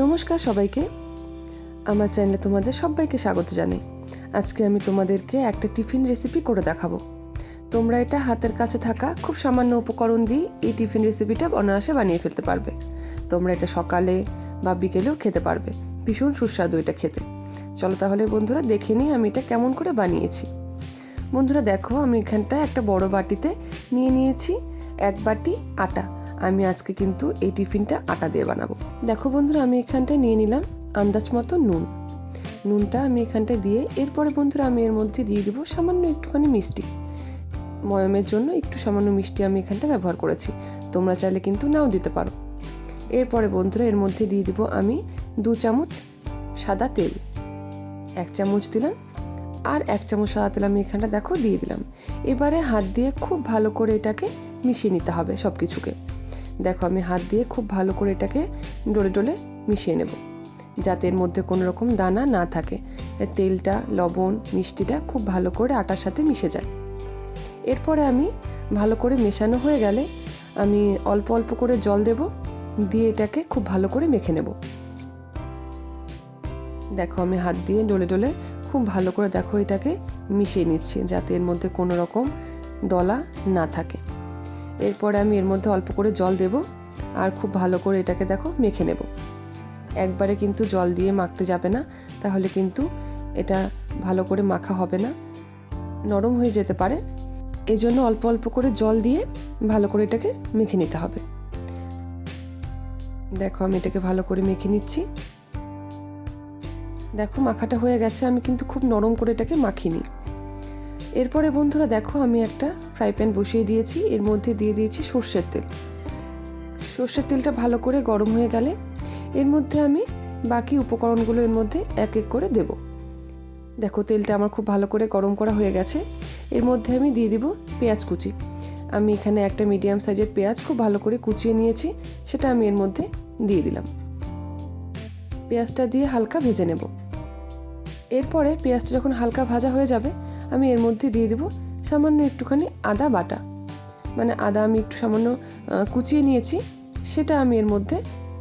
নমস্কার সবাইকে। আমার চ্যানেলে তোমাদের সবাইকে স্বাগত জানাই। আজকে আমি তোমাদেরকে একটা টিফিন রেসিপি করে দেখাবো। তোমরা এটা হাতের কাছে থাকা খুব সামান্য উপকরণ দিয়ে এই টিফিন রেসিপিটা অনায়াসে বানিয়ে ফেলতে পারবে। তোমরা এটা সকালে বা বিকেলেও খেতে পারবে। ভীষণ সুস্বাদু এটা খেতে। চলো তাহলে বন্ধুরা দেখে নিই আমি এটা কেমন করে বানিয়েছি। বন্ধুরা দেখো আমি এখানটায় একটা বড় বাটিতে নিয়ে নিয়েছি এক বাটি আটা। আমি আজকে কিন্তু এই টিফিনটা আটা দিয়ে বানাবো। দেখো বন্ধুরা, আমি এখানটায় নিয়ে নিলাম আন্দাজ মতো নুন। নুনটা আমি এখানটায় দিয়ে এরপরে বন্ধুরা আমি এর মধ্যে দিয়ে দেবো সামান্য একটুখানি মিষ্টি। ময়মের জন্য একটু সামান্য মিষ্টি আমি এখানটা ব্যবহার করেছি। তোমরা চাইলে কিন্তু নাও দিতে পারো। এরপরে বন্ধুরা এর মধ্যে দিয়ে দিব আমি দু চামচ সাদা তেল। এক চামচ দিলাম আর এক চামচ সাদা তেল আমি এখানটা দেখো দিয়ে দিলাম। এবারে হাত দিয়ে খুব ভালো করে এটাকে মিশিয়ে নিতে হবে সব কিছুকে দেখো, আমি হাত দিয়ে খুব ভালো করে এটাকে ডলে ডলে মিশিয়ে নেব, যাতে এর মধ্যে কোনো রকম দানা না থাকে। তেলটা, লবণ, মিষ্টিটা খুব ভালো করে আটার সাথে মিশে যায়। এরপরে আমি ভালো করে মেশানো হয়ে গেলে আমি অল্প অল্প করে জল দেব, দিয়ে এটাকে খুব ভালো করে মেখে নেব। দেখো, আমি হাত দিয়ে ডলে ডলে খুব ভালো করে দেখো এটাকে মিশিয়ে নিচ্ছি, যাতে এর মধ্যে কোনো রকম দলা না থাকে। এরপরে আমি এর মধ্যে অল্প করে জল দেব আর খুব ভালো করে এটাকে দেখো মেখে নেব। একবারে কিন্তু জল দিয়ে মাখতে যাবে না, তাহলে কিন্তু এটা ভালো করে মাখা হবে না, নরম হয়ে যেতে পারে। এই জন্য অল্প অল্প করে জল দিয়ে ভালো করে এটাকে মেখে নিতে হবে। দেখো আমি এটাকে ভালো করে মেখে নিচ্ছি। দেখো মাখাটা হয়ে গেছে, আমি কিন্তু খুব নরম করে এটাকে মাখিনি। এরপরে বন্ধুরা দেখো, আমি একটা ফ্রাই প্যান বসিয়ে দিয়েছি। এর মধ্যে দিয়ে দিয়েছি সর্ষের তেল। সর্ষের তেলটা ভালো করে গরম হয়ে গেলে এর মধ্যে আমি বাকি উপকরণগুলো এর মধ্যে এক এক করে দেব। দেখো, তেলটা আমার খুব ভালো করে গরম করা হয়ে গেছে। এর মধ্যে আমি দিয়ে দিব পেঁয়াজ কুচি। আমি এখানে একটা মিডিয়াম সাইজের পেঁয়াজ খুব ভালো করে কুচিয়ে নিয়েছি, সেটা আমি এর মধ্যে দিয়ে দিলাম। পেঁয়াজটা দিয়ে হালকা ভেজে নেব। এরপরে পেঁয়াজটা যখন হালকা ভাজা হয়ে যাবে, আমি এর মধ্যে দিয়ে দেবো সামান্য একটুখানি আদা বাটা। মানে আদা আমি একটু সামান্য কুচিয়ে নিয়েছি, সেটা আমি এর মধ্যে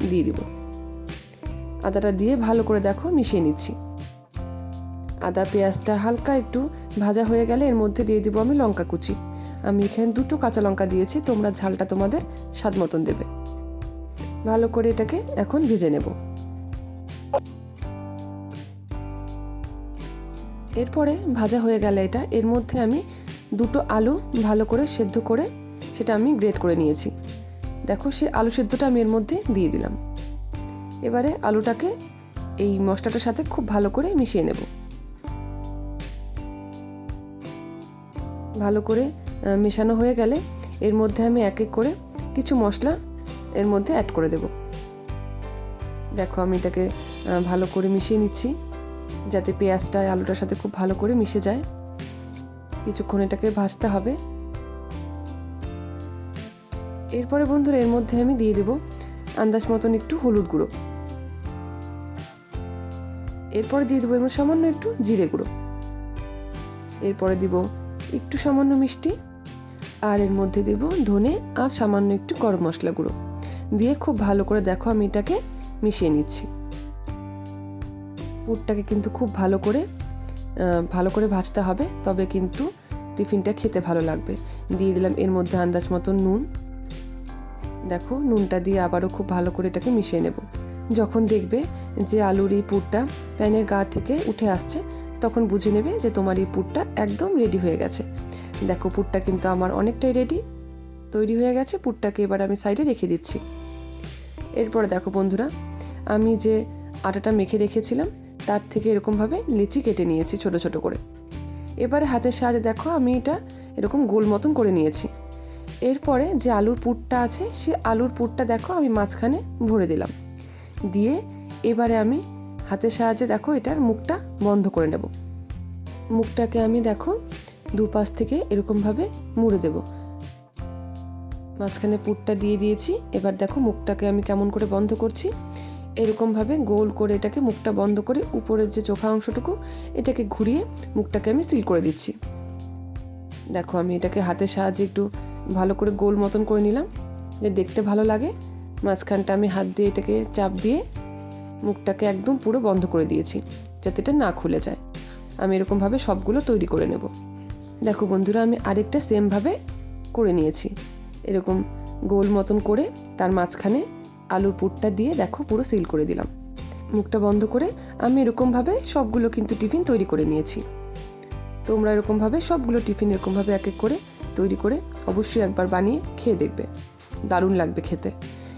দিয়ে দিব। আদাটা দিয়ে ভালো করে দেখো মিশিয়ে নিচ্ছি। আদা পেঁয়াজটা হালকা একটু ভাজা হয়ে গেলে এর মধ্যে দিয়ে দিব আমি লঙ্কা কুচি। আমি এখানে দুটো কাঁচা লঙ্কা দিয়েছি, তোমরা ঝালটা তোমাদের স্বাদ মতন দেবে। ভালো করে এটাকে এখন ভেজে নেব। এরপরে ভাজা হয়ে গেলে এটা, এর মধ্যে আমি দুটো আলু ভালো করে সেদ্ধ করে সেটা আমি গ্রেট করে নিয়েছি। দেখো সে আলু সেদ্ধটা আমি এর মধ্যে দিয়ে দিলাম। এবারে আলুটাকে এই মশলাটার সাথে খুব ভালো করে মিশিয়ে নেব। ভালো করে মেশানো হয়ে গেলে এর মধ্যে আমি এক এক করে কিছু মশলা এর মধ্যে অ্যাড করে দেব। দেখো আমি এটাকে ভালো করে মিশিয়ে নিচ্ছি। যাতে পেঁয়াজটা আলুটার সাথে খুব ভালো করে মিশে যায়। কিছুক্ষণ এটাকে ভাজতে হবে। এরপরে বন্ধুরা এর মধ্যে আমি দিয়ে দেব আন্দাজ মতন একটু হলুদ গুঁড়ো। এরপরে দিয়ে দেবো এর মধ্যে সামান্য একটু জিরে গুঁড়ো। এরপরে দিব একটু সামান্য মিষ্টি। আর এর মধ্যে দেব ধনে আর সামান্য একটু গরম মশলা গুঁড়ো। দিয়ে খুব ভালো করে দেখো আমি এটাকে মিশিয়ে নিচ্ছি। পুরটাকে কিন্তু খুব ভালো করে ভালো করে ভাজতে হবে। তবে কিন্তু টিফিনটা খেতে ভালো লাগবে। দিয়ে দিলাম এর মধ্যে আন্দাজ মতো নুন। দেখো, নুনটা দিয়ে আবারও খুব ভালো করে এটাকে মিশিয়ে নেব। যখন দেখবে যে আলুর এই পুরটা প্যানের গা থেকে উঠে আসছে, তখন বুঝে নেবে যে তোমার এই পুরটা একদম রেডি হয়ে গেছে। দেখো, পুরটা কিন্তু আমার অনেকটাই রেডি তৈরি হয়ে গেছে। পুরটাকে এবার আমি সাইডে রেখে দিচ্ছি। এরপরে দেখো বন্ধুরা, আমি যে আটাটা মেখে রেখেছিলাম তার থেকে এরকমভাবে লিচি কেটে নিয়েছি ছোট ছোট করে। এবারে হাতের সাহায্যে দেখো আমি এটা এরকম গোল মতন করে নিয়েছি। এরপরে যে আলুর পুরটা আছে, সে আলুর পুরটা দেখো আমি মাঝখানে ভরে দিলাম। দিয়ে এবারে আমি হাতের সাহায্যে দেখো এটার মুখটা বন্ধ করে নেব। মুখটাকে আমি দেখো দুপাশ থেকে এরকমভাবে মুড়ে দেব। মাঝখানে পুরটা দিয়ে দিয়েছি। এবার দেখো মুখটাকে আমি কেমন করে বন্ধ করছি। এরকমভাবে গোল করে এটাকে মুখটা বন্ধ করে উপরের যে চোখা অংশটুকু, এটাকে ঘুরিয়ে মুখটাকে আমি সিল করে দিচ্ছি। দেখো, আমি এটাকে হাতের সাহায্যে একটু ভালো করে গোল মতন করে নিলাম। যে দেখতে ভালো লাগে, মাঝখানটা আমি হাত দিয়ে এটাকে চাপ দিয়ে মুখটাকে একদম পুরো বন্ধ করে দিয়েছি, যাতে এটা না খুলে যায়। আমি এরকমভাবে সবগুলো তৈরি করে নেব। দেখো বন্ধুরা, আমি আরেকটা সেমভাবে করে নিয়েছি। এরকম গোল মতন করে তার মাঝখানে আলুর পুরটা দিয়ে দেখো পুরো সিল করে দিলাম। মুখটা বন্ধ করে আমি এরকমভাবে সবগুলো কিন্তু টিফিন তৈরি করে নিয়েছি। তোমরা এরকমভাবে সবগুলো টিফিন এরকমভাবে এক এক করে তৈরি করে অবশ্যই একবার বানিয়ে খেয়ে দেখবে। দারুণ লাগবে খেতে।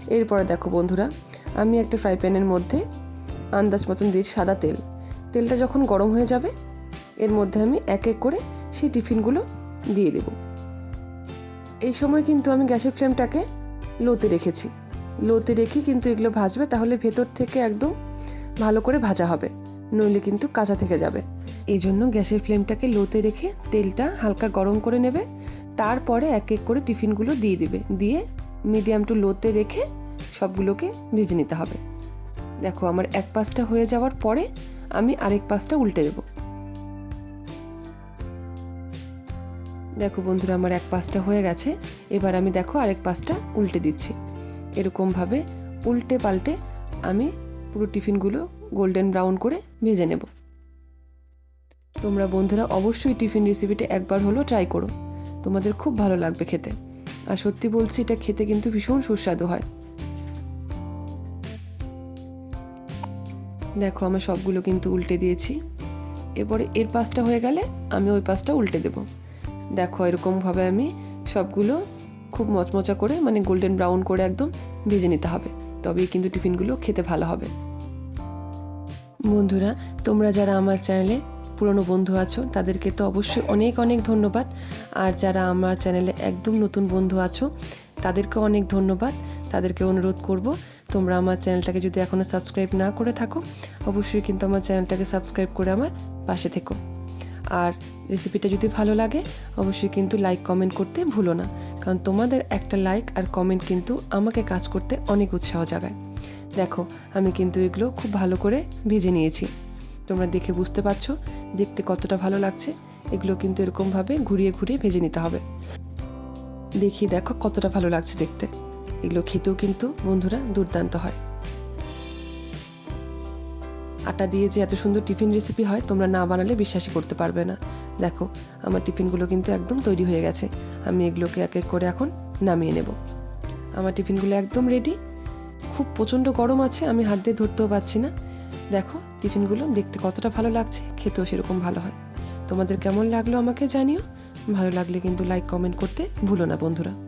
এরপরে দেখো বন্ধুরা, আমি একটা ফ্রাই প্যানের মধ্যে আন্দাজ মতন দিয়েছি সাদা তেল। তেলটা যখন গরম হয়ে যাবে, এর মধ্যে আমি এক এক করে সেই টিফিনগুলো দিয়ে দেব। এই সময় কিন্তু আমি গ্যাসের ফ্লেমটাকে লোতে রেখেছি। লোতে রেখে কিন্তু এগুলো ভাজবে, তাহলে ভেতর থেকে একদম ভালো করে ভাজা হবে। নইলে কিন্তু কাঁচা থেকে যাবে। এই জন্য গ্যাসের ফ্লেমটাকে লোতে রেখে তেলটা হালকা গরম করে নেবে। তারপরে এক এক করে টিফিনগুলো দিয়ে দেবে। দিয়ে মিডিয়াম টু লোতে রেখে সবগুলোকে ভেজে নিতে হবে। দেখো, আমার এক পাশটা হয়ে যাওয়ার পরে আমি আরেক পাশটা উল্টে দেব। দেখো বন্ধুরা, আমার এক পাশটা হয়ে গেছে। এবার আমি দেখো আরেক পাশটা উল্টে দিচ্ছি। এরকমভাবে উল্টে পাল্টে আমি পুরো টিফিনগুলো গোল্ডেন ব্রাউন করে ভেজে নেব। তোমরা বন্ধুরা অবশ্যই টিফিন রেসিপিটা একবার হলেও ট্রাই করো। তোমাদের খুব ভালো লাগবে খেতে। আর সত্যি বলছি, এটা খেতে কিন্তু ভীষণ সুস্বাদু হয়। দেখো আমার সবগুলো কিন্তু উল্টে দিয়েছি। এরপরে এর পাশটা হয়ে গেলে আমি ওই পাশটা উল্টে দেব। দেখো, এরকমভাবে আমি সবগুলো খুব মচমচা করে মানে গোল্ডেন ব্রাউন করে একদম ভেজে নিতে হবে। তবেই কিন্তু টিফিনগুলো খেতে ভালো হবে। বন্ধুরা, তোমরা যারা আমার চ্যানেলে পুরনো বন্ধু আছো, তাদেরকে তো অবশ্যই অনেক অনেক ধন্যবাদ। আর যারা আমার চ্যানেলে একদম নতুন বন্ধু আছো, তাদেরকে অনেক ধন্যবাদ। তাদেরকে অনুরোধ করব, তোমরা আমার চ্যানেলটাকে যদি এখনও সাবস্ক্রাইব না করে থাকো, অবশ্যই কিন্তু আমার চ্যানেলটাকে সাবস্ক্রাইব করে আমার পাশে থেকো। আর রেসিপিটা যদি ভালো লাগে, অবশ্যই কিন্তু লাইক কমেন্ট করতে ভুলো না। কারণ তোমাদের একটা লাইক আর কমেন্ট কিন্তু আমাকে কাজ করতে অনেক উৎসাহ জাগায়। দেখো, আমি কিন্তু এগুলো খুব ভালো করে ভেজে নিয়েছি। তোমরা দেখে বুঝতে পারছ দেখতে কতটা ভালো লাগছে। এগুলো কিন্তু এরকমভাবে ঘুরিয়ে ঘুরিয়ে ভেজে নিতে হবে। দেখি, দেখো কতটা ভালো লাগছে দেখতে। এগুলো খেতেও কিন্তু বন্ধুরা দুর্দান্ত হয়। আটা দিয়ে যে এত সুন্দর টিফিন রেসিপি হয়, তোমরা না বানালে বিশ্বাসই করতে পারবে না। দেখো, আমার টিফিনগুলো কিন্তু একদম তৈরি হয়ে গেছে। আমি এগুলোকে এক এক করে এখন নামিয়ে নেব। আমার টিফিনগুলো একদম রেডি খুব প্রচণ্ড গরম আছে, আমি হাত দিয়ে ধরতেও পারছি না। দেখো, টিফিনগুলো দেখতে কতটা ভালো লাগছে, খেতেও সেরকম ভালো হয়। তোমাদের কেমন লাগল আমাকে জানিও। ভালো লাগলে কিন্তু লাইক কমেন্ট করতে ভুলো না বন্ধুরা।